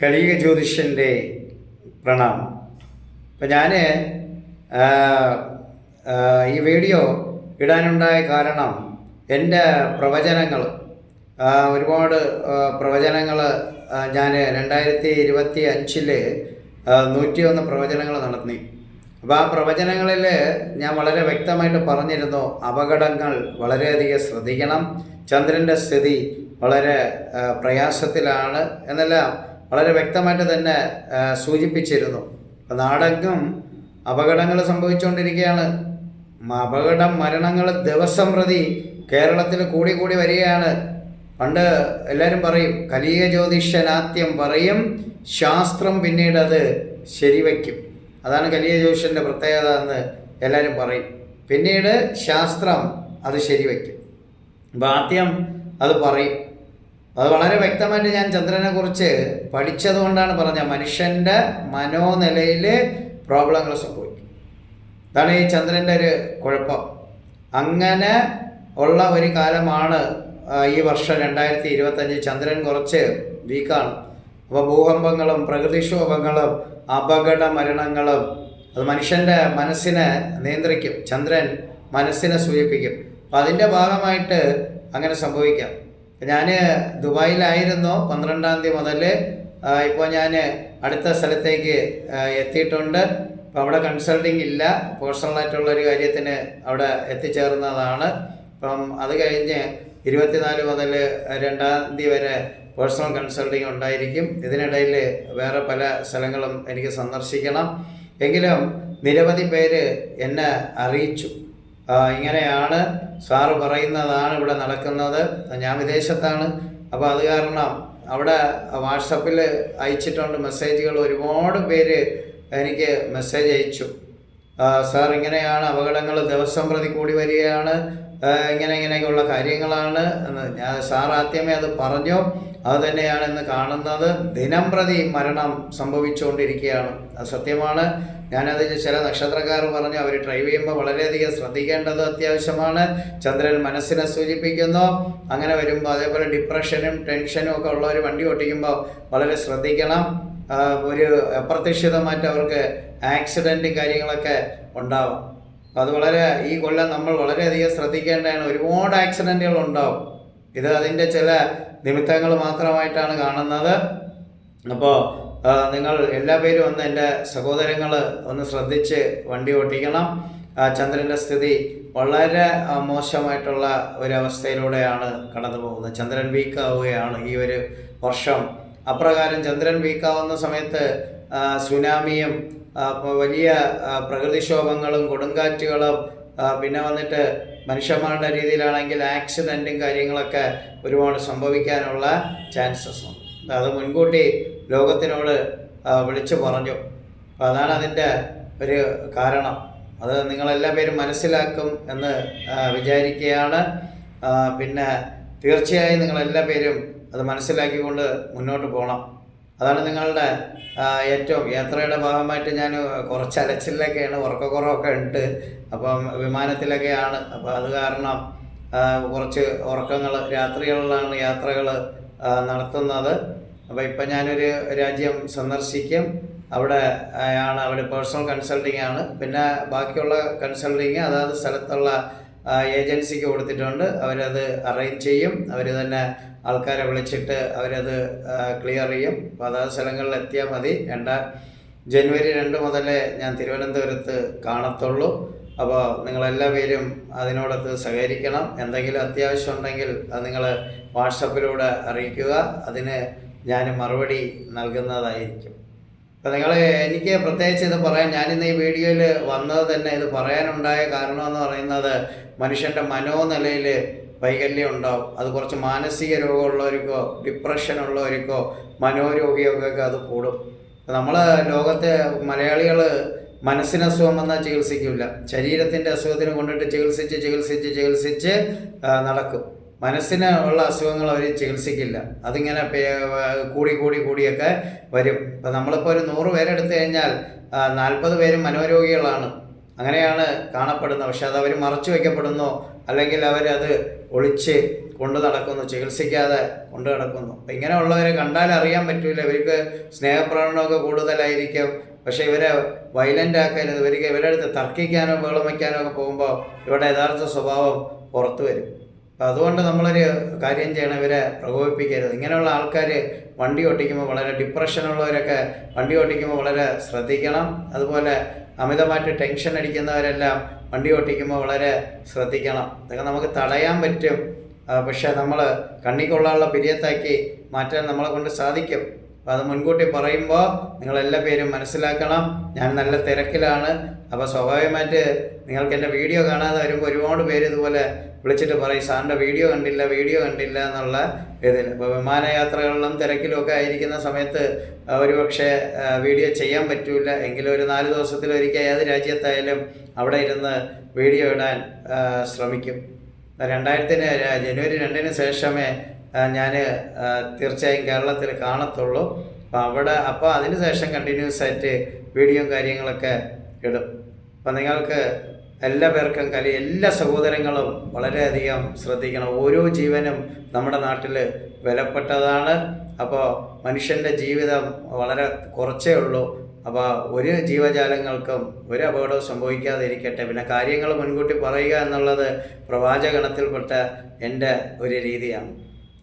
കലിക ജ്യോതിഷന്റെ പ്രണാമം. അപ്പം ഞാൻ ഈ വീഡിയോ ഇടാനുണ്ടായ കാരണം എന്റെ പ്രവചനങ്ങൾ ഒരുപാട് പ്രവചനങ്ങൾ ഞാൻ രണ്ടായിരത്തി ഇരുപത്തി അഞ്ചിൽ നൂറ്റിയൊന്ന് പ്രവചനങ്ങൾ നടത്തി. അപ്പോൾ ആ പ്രവചനങ്ങളിൽ ഞാൻ വളരെ വ്യക്തമായിട്ട് പറഞ്ഞിരുന്നു അപകടങ്ങൾ വളരെയധികം ശ്രദ്ധിക്കണം ചന്ദ്രന്റെ സ്ഥിതി വളരെ പ്രയാസത്തിലാണ് എന്നെല്ലാം വളരെ വ്യക്തമായിട്ട് തന്നെ സൂചിപ്പിച്ചിരുന്നു. നാടെങ്ങും അപകടങ്ങൾ സംഭവിച്ചുകൊണ്ടിരിക്കുകയാണ്. അപകടം മരണങ്ങൾ ദിവസം പ്രതി കേരളത്തിൽ കൂടി കൂടി വരികയാണ്. പണ്ട് എല്ലാവരും പറയും കലിയ ജ്യോതിഷനാത്യം പറയും ശാസ്ത്രം പിന്നീട് അത് ശരിവയ്ക്കും അതാണ് കലിയ ജ്യോതിഷന്റെ പ്രത്യേകത എന്ന് എല്ലാവരും പറയും. പിന്നീട് ശാസ്ത്രം അത് ശരിവയ്ക്കും അപ്പം ആദ്യം അത് പറയും. അത് വളരെ വ്യക്തമായിട്ട് ഞാൻ ചന്ദ്രനെ കുറിച്ച് പഠിച്ചതുകൊണ്ടാണ് പറഞ്ഞ മനുഷ്യന്റെ മനോനിലയിൽ പ്രോബ്ലങ്ങൾ സംഭവിക്കും. അതാണ് ഈ ചന്ദ്രന്റെ ഒരു കുഴപ്പം. അങ്ങനെ ഉള്ള ഒരു കാലമാണ് ഈ വർഷം രണ്ടായിരത്തി ഇരുപത്തഞ്ച് ചന്ദ്രൻ കുറച്ച് വീക്കാണ്. അപ്പോൾ ഭൂകമ്പങ്ങളും പ്രകൃതിക്ഷോഭങ്ങളും അപകട മരണങ്ങളും അത് മനുഷ്യന്റെ മനസ്സിനെ നിയന്ത്രിക്കും. ചന്ദ്രൻ മനസ്സിനെ സൂചിപ്പിക്കും. അപ്പം അതിന്റെ ഭാഗമായിട്ട് അങ്ങനെ സംഭവിക്കാം. ഞാൻ ദുബായിലായിരുന്നു പന്ത്രണ്ടാം തീയതി മുതൽ ഇപ്പോൾ ഞാൻ അടുത്ത സ്ഥലത്തേക്ക് എത്തിയിട്ടുണ്ട്. അപ്പോൾ അവിടെ കൺസൾട്ടിങ് ഇല്ല. പേഴ്സണലായിട്ടുള്ള ഒരു കാര്യത്തിന് അവിടെ എത്തിച്ചേർന്നതാണ്. അപ്പം അത് കഴിഞ്ഞ് ഇരുപത്തിനാല് മുതൽ രണ്ടാം തീയതി വരെ പേഴ്സണൽ കൺസൾട്ടിങ് ഉണ്ടായിരിക്കും. ഇതിനിടയിൽ വേറെ പല സ്ഥലങ്ങളും എനിക്ക് സന്ദർശിക്കണം. എങ്കിലും നിരവധി പേര് എന്നെ അറിയിച്ചു. ഇങ്ങനെയാണ് സാറ് പറയുന്നതാണ് ഇവിടെ നടക്കുന്നത്. ഞാൻ വിദേശത്താണ്. അപ്പോൾ അത് കാരണം അവിടെ വാട്സപ്പിൽ അയച്ചിട്ടുണ്ട് മെസ്സേജുകൾ. ഒരുപാട് പേര് എനിക്ക് മെസ്സേജ് അയച്ചു. സാർ ഇങ്ങനെയാണ് അപകടങ്ങൾ ദിവസം പ്രതി കൂടി വരികയാണ്. ഇങ്ങനെ ഇങ്ങനെയൊക്കെയുള്ള കാര്യങ്ങളാണ് ഞാൻ സാർ ആദ്യമേ അത് പറഞ്ഞു. അത് തന്നെയാണ് ഇന്ന് കാണുന്നത്. ദിനം പ്രതി മരണം സംഭവിച്ചുകൊണ്ടിരിക്കുകയാണ്. അത് സത്യമാണ്. ഞാനതിൽ ചില നക്ഷത്രക്കാർ പറഞ്ഞു അവർ ഡ്രൈവ് ചെയ്യുമ്പോൾ വളരെയധികം ശ്രദ്ധിക്കേണ്ടത് അത്യാവശ്യമാണ്. ചന്ദ്രൻ മനസ്സിനെ സൂചിപ്പിക്കുന്നു. അങ്ങനെ വരുമ്പോൾ അതേപോലെ ഡിപ്രഷനും ടെൻഷനും ഒക്കെ ഉള്ളവർ വണ്ടി ഓട്ടിക്കുമ്പോൾ വളരെ ശ്രദ്ധിക്കണം. ഒരു അപ്രതീക്ഷിതമായിട്ട് അവർക്ക് ആക്സിഡന്റും കാര്യങ്ങളൊക്കെ ഉണ്ടാവും. അത് വളരെ ഈ കൊല്ലം നമ്മൾ വളരെയധികം ശ്രദ്ധിക്കേണ്ടതാണ്. ഒരുപാട് ആക്സിഡന്റുകൾ ഉണ്ടാവും. ഇത് അതിന്റെ ചില നിമിത്തങ്ങൾ മാത്രമായിട്ടാണ് കാണുന്നത്. അപ്പോൾ നിങ്ങൾ എല്ലാ പേരും ഒന്ന് എന്റെ സഹോദരങ്ങൾ ഒന്ന് ശ്രദ്ധിച്ച് വണ്ടി ഓട്ടിക്കണം. ചന്ദ്രന്റെ സ്ഥിതി വളരെ മോശമായിട്ടുള്ള ഒരവസ്ഥയിലൂടെയാണ് കടന്നു പോകുന്നത്. ചന്ദ്രൻ വീക്ക് ആവുകയാണ് ഈ ഒരു വർഷം. അപ്രകാരം ചന്ദ്രൻ വീക്കാവുന്ന സമയത്ത് സുനാമിയും വലിയ പ്രകൃതിക്ഷോഭങ്ങളും കൊടുങ്കാറ്റുകളും പിന്നെ വന്നിട്ട് മനുഷ്യന്മാരുടെ രീതിയിലാണെങ്കിൽ ആക്സിഡന്റും കാര്യങ്ങളൊക്കെ ഒരുപാട് സംഭവിക്കാനുള്ള ചാൻസസ് ഉണ്ട്. അത് മുൻകൂട്ടി ലോകത്തിനോട് വിളിച്ചു പറഞ്ഞു. അതാണ് അതിന്റെ ഒരു കാരണം. അത് നിങ്ങളെല്ലാ പേരും മനസ്സിലാക്കും എന്ന് വിചാരിക്കുകയാണ്. പിന്നെ തീർച്ചയായും നിങ്ങളെല്ലാ പേരും അത് മനസ്സിലാക്കിക്കൊണ്ട് മുന്നോട്ട് പോകണം. അതാണ് നിങ്ങളുടെ ഏറ്റവും യാത്രയുടെ ഭാഗമായിട്ട് ഞാൻ കുറച്ച് അലച്ചിലൊക്കെയാണ് ഉറക്കക്കുറവൊക്കെ ഉണ്ട്. അപ്പം വിമാനത്തിലൊക്കെയാണ്. അപ്പോൾ അത് കാരണം കുറച്ച് ഉറക്കങ്ങൾ രാത്രികളിലാണ് യാത്രകൾ നടത്തുന്നത്. അപ്പോൾ ഇപ്പം ഞാനൊരു രാജ്യം സന്ദർശിക്കും. അവിടെ ആണ് അവിടെ പേഴ്സണൽ കൺസൾട്ടിംഗ് ആണ്. പിന്നെ ബാക്കിയുള്ള കൺസൾട്ടിങ് അതാത് സ്ഥലത്തുള്ള ഏജൻസിക്ക് കൊടുത്തിട്ടുണ്ട്. അവരത് അറേഞ്ച് ചെയ്യും. അവർ തന്നെ ആൾക്കാരെ വിളിച്ചിട്ട് അവരത് ക്ലിയർ ചെയ്യും. അപ്പോൾ അതാത് സ്ഥലങ്ങളിൽ എത്തിയാൽ മതി. രണ്ട ജനുവരി രണ്ട് മുതലേ ഞാൻ തിരുവനന്തപുരത്ത് കാണത്തുള്ളൂ. അപ്പോൾ നിങ്ങളെല്ലാ പേരും അതിനോടൊത്ത് സഹകരിക്കണം. എന്തെങ്കിലും അത്യാവശ്യം ഉണ്ടെങ്കിൽ അത് നിങ്ങൾ വാട്സപ്പിലൂടെ അറിയിക്കുക. അതിന് ഞാൻ മറുപടി നൽകുന്നതായിരിക്കും. അപ്പം നിങ്ങൾ എനിക്ക് പ്രത്യേകിച്ച് ഇത് പറയാൻ ഞാനിന്ന് ഈ വീഡിയോയിൽ വന്നത് തന്നെ ഇത് പറയാനുണ്ടായ കാരണം എന്ന് പറയുന്നത് മനുഷ്യന്റെ മനോനിലയിൽ വൈകല്യം ഉണ്ടാവും. അത് കുറച്ച് മാനസിക രോഗമുള്ളവർക്കോ ഡിപ്രഷൻ ഉള്ളവർക്കോ മനോരോഗികൾക്കൊക്കെ അത് കൂടും. നമ്മൾ ലോകത്തെ മലയാളികൾ മനസ്സിന് അസുഖം വന്നാൽ ചികിത്സിക്കില്ല ശരീരത്തിന്റെ അസുഖത്തിന് കൊണ്ടിട്ട് ചികിത്സിച്ച് ചികിത്സിച്ച് ചികിത്സിച്ച് നടക്കും. മനസ്സിന് ഉള്ള അസുഖങ്ങൾ അവർ ചികിത്സിക്കില്ല. അതിങ്ങനെ കൂടി കൂടി കൂടിയൊക്കെ വരും. ഇപ്പം നമ്മളിപ്പോൾ ഒരു നൂറ് പേരെടുത്തു കഴിഞ്ഞാൽ നാൽപ്പത് പേരും മനോരോഗികളാണ്. അങ്ങനെയാണ് കാണപ്പെടുന്നത്. പക്ഷെ അത് അവർ മറച്ചു വയ്ക്കപ്പെടുന്നു അല്ലെങ്കിൽ അവരത് ഒളിച്ച് കൊണ്ടു നടക്കുന്നു. ചികിത്സിക്കാതെ കൊണ്ടു നടക്കുന്നു. അപ്പം ഇങ്ങനെയുള്ളവരെ കണ്ടാൽ അറിയാൻ പറ്റില്ല ഇവർക്ക് സ്നേഹപ്രകടനമൊക്കെ കൂടുതലായിരിക്കും. പക്ഷേ ഇവരെ വയലന്റ് ആക്കരുത്. ഇവർക്ക് ഇവരുടെ അടുത്ത് തർക്കിക്കാനോ ബഹളം വയ്ക്കാനോ ഒക്കെ പോകുമ്പോൾ ഇവരുടെ യഥാർത്ഥ സ്വഭാവം പുറത്തു വരും. അതുകൊണ്ട് നമ്മളൊരു കാര്യം ചെയ്യണം ഇവരെ പ്രകോപിപ്പിക്കരുത്. ഇങ്ങനെയുള്ള ആൾക്കാർ വണ്ടി ഓട്ടിക്കുമ്പോൾ വളരെ ഡിപ്രഷനുള്ളവരൊക്കെ വണ്ടി ഓട്ടിക്കുമ്പോൾ വളരെ ശ്രദ്ധിക്കണം. അതുപോലെ അമിതമായിട്ട് ടെൻഷൻ അടിക്കുന്നവരെല്ലാം വണ്ടി ഓട്ടിക്കുമ്പോൾ വളരെ ശ്രദ്ധിക്കണം. ഇതൊക്കെ നമുക്ക് തടയാൻ പറ്റും. പക്ഷേ നമ്മൾ കണ്ണിക്കൊള്ളാനുള്ള പിരിയത്താക്കി മാറ്റാൻ നമ്മളെ കൊണ്ട് സാധിക്കും. അപ്പോൾ അത് മുൻകൂട്ടി പറയുമ്പോൾ നിങ്ങളെല്ലാ പേരും മനസ്സിലാക്കണം. ഞാൻ നല്ല തിരക്കിലാണ്. അപ്പോൾ സ്വാഭാവികമായിട്ട് നിങ്ങൾക്ക് എന്റെ വീഡിയോ കാണാതെ വരുമ്പോൾ ഒരുപാട് പേര് ഇതുപോലെ വിളിച്ചിട്ട് പറയും സാറിന്റെ വീഡിയോ കണ്ടില്ല വീഡിയോ കണ്ടില്ല എന്നുള്ള ഇതിൽ ഇപ്പോൾ വിമാനയാത്രകളിലും തിരക്കിലും ഒക്കെ ആയിരിക്കുന്ന സമയത്ത് ഒരുപക്ഷെ വീഡിയോ ചെയ്യാൻ പറ്റില്ല എങ്കിലും ഒരു നാല് ദിവസത്തിലൊരിക്കൽ ഏത് രാജ്യത്തായാലും അവിടെ ഇരുന്ന് വീഡിയോ ഇടാൻ ശ്രമിക്കും. രണ്ടായിരത്തിന് ജനുവരി രണ്ടിന് ശേഷമേ ഞാൻ തീർച്ചയായും കേരളത്തിൽ കാണത്തുള്ളൂ. അപ്പോൾ അവിടെ അപ്പോൾ അതിന് ശേഷം കണ്ടിന്യൂസ് ആയിട്ട് വീഡിയോ കാര്യങ്ങളൊക്കെ ഇടും. അപ്പം നിങ്ങൾക്ക് എല്ലാ പേർക്കും കലി എല്ലാ സഹോദരങ്ങളും വളരെയധികം ശ്രദ്ധിക്കണം. ഓരോ ജീവനും നമ്മുടെ നാട്ടിൽ വിലപ്പെട്ടതാണ്. അപ്പോൾ മനുഷ്യന്റെ ജീവിതം വളരെ കുറച്ചേ ഉള്ളൂ. അപ്പോൾ ഒരു ജീവജാലങ്ങൾക്കും ഒരു അപകടവും സംഭവിക്കാതെ ഇരിക്കട്ടെ പിന്നെ കാര്യങ്ങൾ മുൻകൂട്ടി പറയുക എന്നുള്ളത് പ്രവാചകണത്തിൽപ്പെട്ട എന്റെ ഒരു രീതിയാണ്.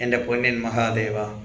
എന്റെ പൊന്നിൻ മഹാദേവ.